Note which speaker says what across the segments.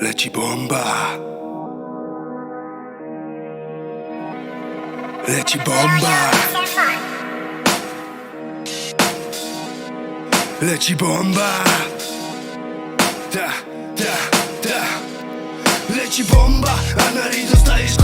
Speaker 1: Leci bomba. Leci bomba. Leci bomba. Ta, ta, ta. Leci bomba, a na ryj dostajesz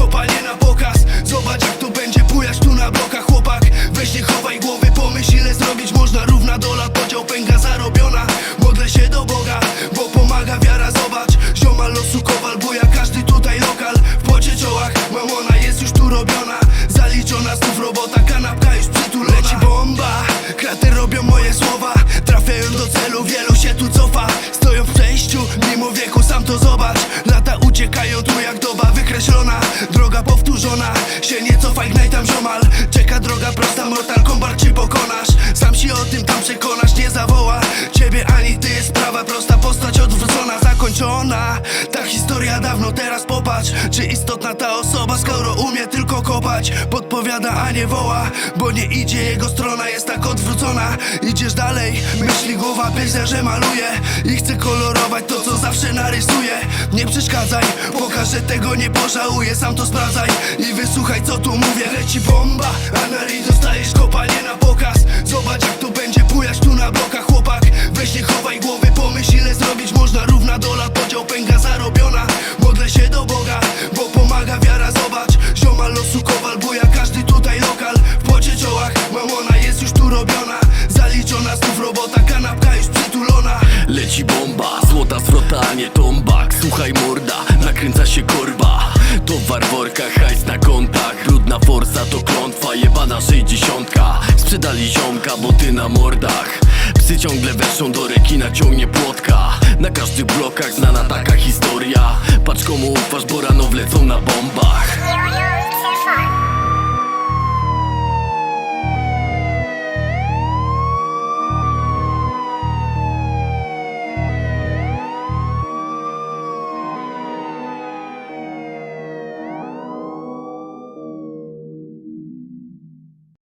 Speaker 1: Powtórzona, się nie cofaj, gnaj tam ziomal. Czeka droga prosta, Mortal Kombat czy pokonasz? Sam się o tym tam przekonasz, nie zawoła Ciebie ani ty. Sprawa prosta, postać odwrócona, zakończona. Ta historia dawno, teraz popatrz Czy istotna ta osoba, skoro umie tylko Podpowiada, a nie woła Bo nie idzie, jego strona jest tak odwrócona. Idziesz dalej, myśli głowa pejzaże maluje I chce kolorować to, co zawsze narysuje. Nie przeszkadzaj, pokaż, że tego nie pożałuję. Sam to sprawdzaj i wysłuchaj, co tu mówię. Leci bomba, a na ryj dostajesz kopanie na pokaz. Zobacz, jak to będzie bujać tu na blokach. Chłopak Weź nie chowaj głowy, pomyśl ile zrobić można. Równa dola, podział pęka zarobiona
Speaker 2: Leci bomba, złota zwrota, a nie tombak. Słuchaj morda, nakręca się korba. Towar w hajs na kontach. Brudna forsa to klątwa, jebana sześćdziesiątka. Sprzedali ziomka, bo ty na mordach. Psy ciągle weszą do rekina, ciągnie płotka. Na każdych blokach znana taka historia. Patrz komu ufasz, bo rano wlecą na bombach